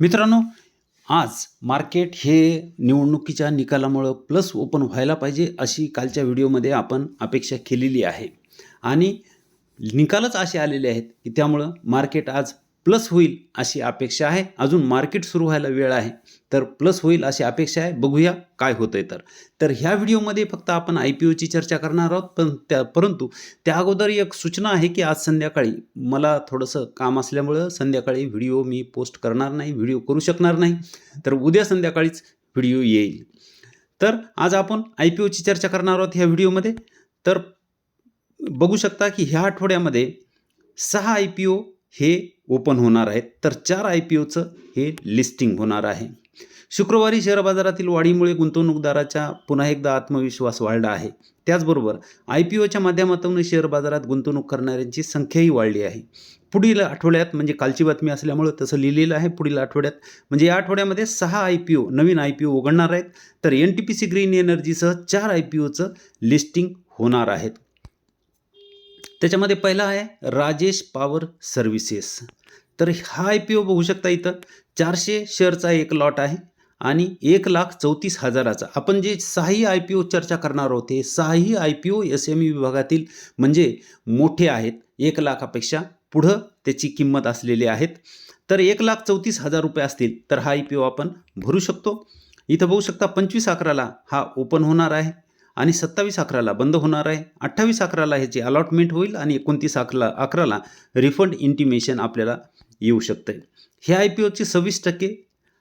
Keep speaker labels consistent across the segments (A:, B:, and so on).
A: मित्रांनो आज मार्केट हे निवडणुकीच्या निकालामुळं प्लस ओपन व्हायला पाहिजे अशी कालच्या व्हिडिओमध्ये आपण अपेक्षा केलेली आहे. आणि निकालच असे आलेले आहेत की त्यामुळं मार्केट आज प्लस होईल अशी अपेक्षा आहे. अजून मार्केट सुरू व्हायला वेळ आहे. तर प्लस होईल अशी अपेक्षा आहे. बघूया काय होतं आहे तर. तर ह्या व्हिडिओमध्ये फक्त आपण आय पी ओची चर्चा करणार आहोत. पण त्या परंतु त्या अगोदर एक सूचना आहे की आज संध्याकाळी मला थोडंसं काम असल्यामुळं संध्याकाळी व्हिडिओ मी पोस्ट करणार नाही व्हिडिओ करू शकणार नाही. तर उद्या संध्याकाळीच व्हिडिओ येईल. तर आज आपण आय पी ओची चर्चा करणार आहोत ह्या व्हिडिओमध्ये. तर बघू शकता की ह्या आठवड्यामध्ये सहा आय पी ओ हे ओपन होणार आहेत तर चार आय पी ओचं हे लिस्टिंग होणार आहे. शुक्रवारी शेअर बाजारातील वाढीमुळे गुंतवणूकदाराचा पुन्हा एकदा आत्मविश्वास वाढला आहे. त्याचबरोबर आय पी ओच्या माध्यमातून शेअर बाजारात गुंतवणूक करणाऱ्यांची संख्याही वाढली आहे. पुढील आठवड्यात म्हणजे कालची बातमी असल्यामुळं तसं लिहिलेलं आहे. पुढील आठवड्यात म्हणजे या आठवड्यामध्ये सहा आय पी ओ नवीन आय पी ओ उघडणार आहेत. तर N T P C green एनर्जीसह चार आय पी ओचं लिस्टिंग होणार आहेत. त्याच्यामध्ये पहिला आहे राजेश पॉवर सर्व्हिसेस. तर हा आय पी ओ बघू शकता इथं. चारशे शेअरचा एक लॉट आहे आणि एक लाख चौतीस हजाराचा. आपण जे सहाही आय पी ओ चर्चा करणार आहोत हे सहाही I P O S M E विभागातील म्हणजे मोठे आहेत. एक लाखापेक्षा पुढं त्याची किंमत असलेली आहेत. तर एक लाख चौतीस हजार रुपये असतील तर हा आय पी ओ आपण भरू शकतो. इथं बघू शकता पंचवीस अकराला हा ओपन होणार आहे. आणि सत्तावीस अकराला बंद होणार आहे. अठ्ठावीस अकराला ह्याची अलॉटमेंट होईल आणि एकोणतीस अकरा अकराला रिफंड इंटिमेशन आपल्याला येऊ शकतं ह्या आय पी ओची सव्वीस टक्के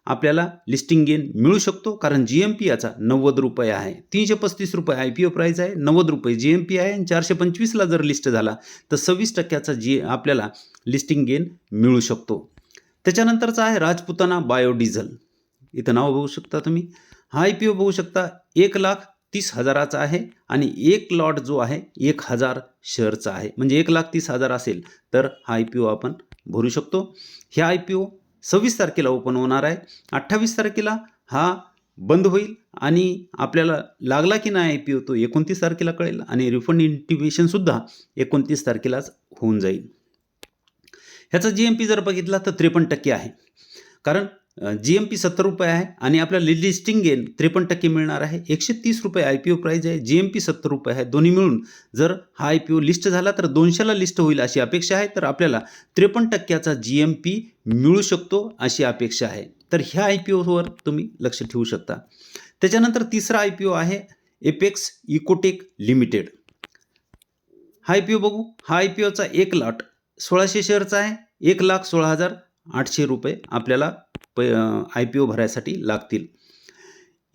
A: आपल्याला लिस्टिंग गेन मिळू शकतो कारण जी एम पी याचा नव्वद रुपये आहे. तीनशे पस्तीस रुपये आय पी ओ प्राईज आहे नव्वद रुपये जी एम पी आहे आणि चारशे पंचवीसला जर लिस्ट झाला तर सव्वीस टक्क्याचा जी आपल्याला लिस्टिंग गेन मिळू शकतो. त्याच्यानंतरचा आहे राजपुताना बायोडिझल इथं नाव बघू शकता तुम्ही. हा आय पी ओ बघू शकता एक लाख तीस हजाराचा आहे आणि एक लॉट जो आहे एक हजार शेअरचा आहे. म्हणजे एक लाख तीस हजार असेल तर हा आय पी ओ आपण भरू शकतो. ह्या आय पी ओ सव्वीस तारखेला ओपन होणार आहे. अठ्ठावीस तारखेला हा बंद होईल आणि आपल्याला लागला की नाही आय पी ओ तो एकोणतीस तारखेला कळेल आणि रिफंड इंटिमेशनसुद्धा एकोणतीस तारखेलाच होऊन जाईल. ह्याचा जी एम पी जर बघितला तर त्रेपन्न टक्के आहे. कारण जी एम पी सत्तर रुपये आहे आणि आपल्याला लिस्टिंग गेन त्रेपन्न टक्के मिळणार आहे. एकशे तीस रुपये आय पी ओ प्राईज आहे. जी एम पी सत्तर रुपये आहे. दोन्ही मिळून जर हा आय पी ओ लिस्ट झाला तर दोनशेला लिस्ट होईल अशी अपेक्षा आहे. तर आपल्याला त्रेपन्न टक्क्याचा जी एम पी मिळू शकतो अशी अपेक्षा आहे. तर ह्या आय पी ओवर तुम्ही लक्ष ठेवू शकता. त्याच्यानंतर तिसरा आय पी ओ आहे एपेक्स इकोटेक लिमिटेड हा आय पी ओ बघू. हा आय पी ओचा एक लाट सोळाशे शेअरचा आहे. एक लाख सोळा हजार आठशे रुपये आपल्याला प आय पी ओ भरायसाठी लागतील.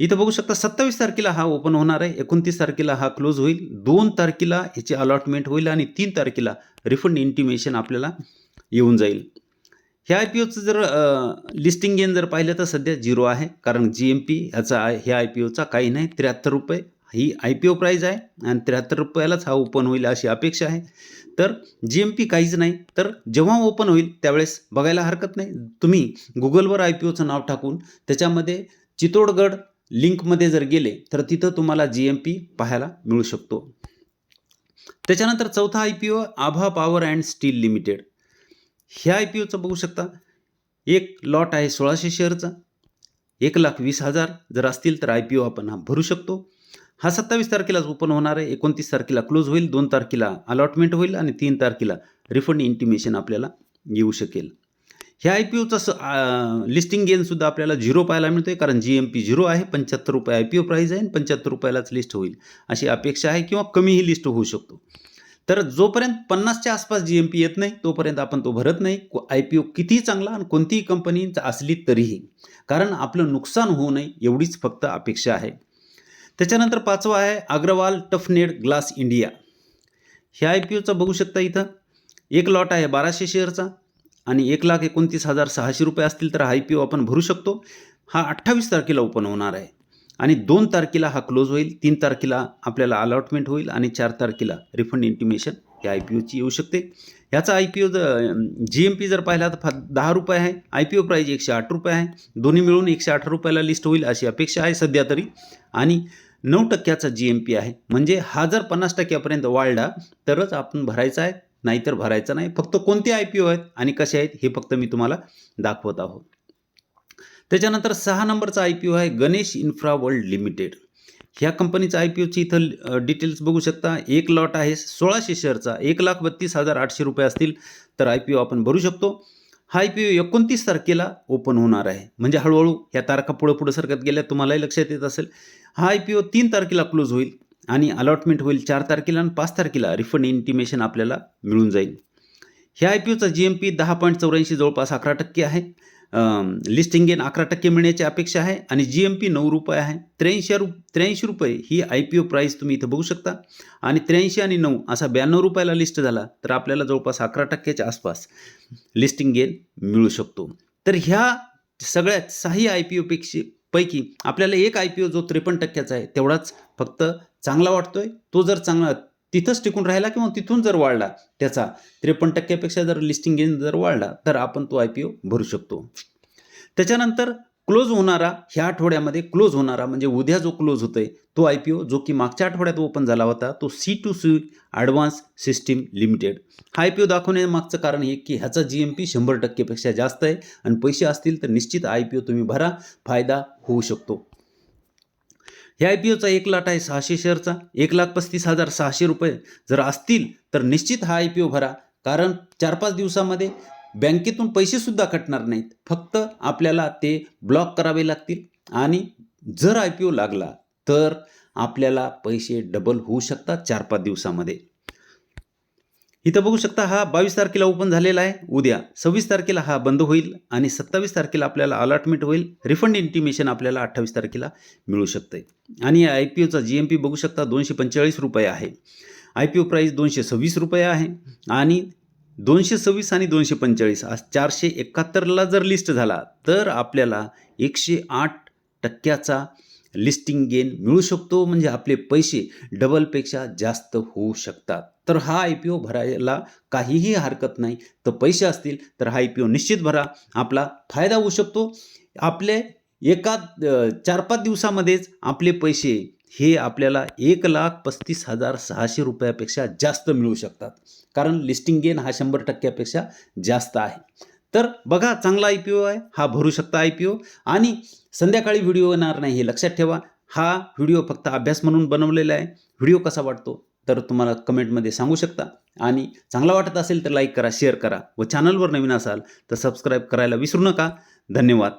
A: इथं बघू शकता सत्तावीस तारखेला हा ओपन होणार आहे. एकोणतीस तारखेला हा क्लोज होईल. दोन तारखेला ह्याची अलॉटमेंट होईल आणि तीन तारखेला रिफंड इंटिमेशन आपल्याला येऊन जाईल. ह्या आय पी ओचं जर लिस्टिंग गेन जर पाहिलं तर सध्या झिरो आहे. कारण जी एम पी ह्याचा ह्या आय पी ओचा काही नाही. त्र्याहत्तर रुपये ही आय पी ओ प्राईज आहे आणि त्र्याहत्तर रुपयालाच हा ओपन होईल अशी अपेक्षा आहे. तर जी एम पी काहीच नाही. तर जेव्हा ओपन होईल त्यावेळेस बघायला हरकत नाही. तुम्ही गुगलवर आय पी ओचं नाव टाकून त्याच्यामध्ये चितोडगड लिंकमध्ये जर गेले तर तिथं तुम्हाला जी एम पी पाहायला मिळू शकतो. त्याच्यानंतर चौथा I P O Aabha power and steel limited. ह्या आय पी ओचं बघू शकता. एक लॉट आहे सोळाशे शेअरचा. एक लाख वीस हजार जर असतील तर आय पी ओ आपण हा भरू शकतो. हा सत्तावीस तारखेलाच ओपन होणार आहे. एकोणतीस तारखेला क्लोज होईल दोन तारखेला अलॉटमेंट होईल आणि तीन तारखेला रिफंड इंटिमेशन आपल्याला येऊ शकेल. ह्या आय पी ओचा स लिस्टिंग गेनसुद्धा आपल्याला झिरो पाहायला मिळतो आहे कारण जी एम पी झिरो आहे पंच्याहत्तर रुपये आय पी ओ प्राईज आहे आणि पंच्याहत्तर रुपयालाच लिस्ट होईल. अशी अपेक्षा आहे किंवा कमीही लिस्ट होऊ शकतो. तर जोपर्यंत पन्नासच्या आसपास जी एम पी येत नाही तोपर्यंत आपण तो भरत नाही. आय पी ओ कितीही चांगला आणि कोणतीही कंपनी असली तरीही. कारण आपलं नुकसान होऊ नये एवढीच फक्त अपेक्षा आहे. त्याच्यानंतर पाचवा आहे अग्रवाल टफनेड ग्लास इंडिया. ह्या आय पी ओचा बघू शकता इथं. एक लॉट आहे बाराशे शेअरचा आणि एक लाख एकोणतीस हजार सहाशे रुपये असतील तर आय पी ओ आपण भरू शकतो. हा अठ्ठावीस तारखेला ओपन होणार आहे. आणि दोन तारखेला हा क्लोज होईल. तीन तारखेला आपल्याला अलॉटमेंट होईल आणि चार तारखेला रिफंड इंटिमेशन या आय पी ओची येऊ शकते. ह्याचा आय पी ओ जर जी एम पी जर पाहिला तर फा दहा रुपये आहे. आय पी ओ प्राईज एकशे आठ रुपये आहे. दोन्ही मिळून एकशे आठ रुपयाला लिस्ट होईल अशी अपेक्षा आहे सध्या तरी. आणि नऊ टक्क्याचा जी एम पी आहे. म्हणजे हा जर पन्नास टक्क्यापर्यंत वाढला तरच आपण भरायचा आहे नाहीतर भरायचा नाही. फक्त कोणते आय पी ओ आहेत आणि कसे आहेत हे फक्त मी तुम्हाला दाखवत आहोत. त्याच्यानंतर सहा नंबरचा आय पी ओ आहे गणेश इन्फ्रा वर्ल्ड लिमिटेड. ह्या कंपनीचा आय पी ओची इथं डिटेल्स बघू शकता. एक लॉट आहे सोळाशे शेअरचा एक लाख बत्तीस हजार आठशे रुपये असतील तर आय पी ओ आपण भरू शकतो. हा आय पी ओ एकोणतीस तारखेला ओपन होणार आहे. म्हणजे हळूहळू ह्या तारखा पुढं पुढं सरकत गेल्या तुम्हालाही लक्षात येत असेल. हा आय पी ओ तीन तारखेला क्लोज होईल आणि अलॉटमेंट होईल चार तारखेला आणि पाच तारखेला रिफंड इंटिमेशन आपल्याला मिळून जाईल. ह्या आय पी ओचा जी एम पी दहा पॉईंट चौऱ्याऐंशी जवळपास अकरा टक्के आहे. लिस्टिंग गेन अकरा टक्के मिळण्याची अपेक्षा आहे आणि जी एम पी नऊ रुपये आहे. त्र्याऐंशी रु त्र्याऐंशी रुपये ही आय पी ओ प्राईस तुम्ही इथं बघू शकता. आणि त्र्याऐंशी आणि नऊ असा ब्याण्णव रुपयाला लिस्ट झाला तर आपल्याला जवळपास अकरा टक्क्याच्या आसपास लिस्टिंग गेन मिळू शकतो. तर ह्या सगळ्यात सहाही आय पी ओपेक्षी पैकी आपल्याला एक आय पी ओ जो त्रेपन्न टक्क्याचा आहे तेवढाच फक्त चांगला वाटतोय. तो जर चांगला तिथंच टिकून राहिला किंवा तिथून जर वाढला त्याचा त्रेपन्न टक्क्यापेक्षा जर लिस्टिंग गेन जर वाढला तर आपण तो आय पी ओ भरू शकतो. त्याच्यानंतर क्लोज होणारा ह्या आठवड्यामध्ये क्लोज होणारा म्हणजे उद्या जो क्लोज होतोय तो आय पी ओ जो की मागच्या आठवड्यात ओपन झाला होता तो C two C advance system limited हा आय पी ओ दाखवण्यामागचं कारण हे की ह्याचा जी एम पी शंभर टक्केपेक्षा जास्त आहे आणि पैसे असतील तर निश्चित आय पी ओ तुम्ही भरा फायदा होऊ शकतो. ह्या आय पी ओचा एक लाट आहे सहाशे शेअरचा एक लाख पस्तीस हजार सहाशे रुपये जर असतील तर निश्चित हा आय पी ओ भरा. कारण चार पाच दिवसामध्ये बँकेतून पैसेसुद्धा कटणार नाहीत. फक्त आपल्याला ते ब्लॉक करावे लागतील. आणि जर आय पी ओ लागला तर आपल्याला पैसे डबल होऊ शकतात चार पाच दिवसामध्ये. इथं बघू शकता हा बावीस तारखेला ओपन झालेला आहे. उद्या सव्वीस तारखेला हा बंद होईल आणि सत्तावीस तारखेला आपल्याला अलॉटमेंट होईल. रिफंड इंटिमेशन आपल्याला अठ्ठावीस तारखेला मिळू शकते आणि आय पी ओचा जी एम पी बघू शकता दोनशे पंचेचाळीस रुपये आहे. आय पी ओ प्राईस दोनशे सव्वीस रुपये आहे आणि दोनशे सव्वीस आणि दोनशे पंचेचाळीस आज चारशे एकाहत्तरला जर लिस्ट झाला तर आपल्याला एकशे आठ टक्क्याचा लिस्टिंग गेन मिळू शकतो म्हणजे आपले पैसे डबलपेक्षा जास्त होऊ शकतात. तर हा आय पी ओ भरायला काहीही हरकत नाही. तर पैसे असतील तर हा आय पी ओ निश्चित भरा. आपला फायदा होऊ शकतो. आपले एका चार पाच दिवसामध्येच आपले पैसे हे आपल्याला एक लाख पस्तीस हजार सहाशे रुपयापेक्षा जास्त मिळू शकतात. कारण लिस्टिंग गेन हा शंभर टक्क्यापेक्षा जास्त आहे. तर बघा चांगला आय पी ओ आहे हा भरू शकता आय पी ओ आणि संध्याकाळी व्हिडिओ येणार नाही हे लक्षात ठेवा. हा व्हिडिओ फक्त अभ्यास म्हणून बनवलेला आहे. व्हिडिओ कसा वाटतो? तर तुम्हाला कमेंटमध्ये सांगू शकता. आणि चांगला वाटत असेल तर लाईक करा शेअर करा व चॅनलवर नवीन असाल तर सबस्क्राईब करायला विसरू नका. धन्यवाद.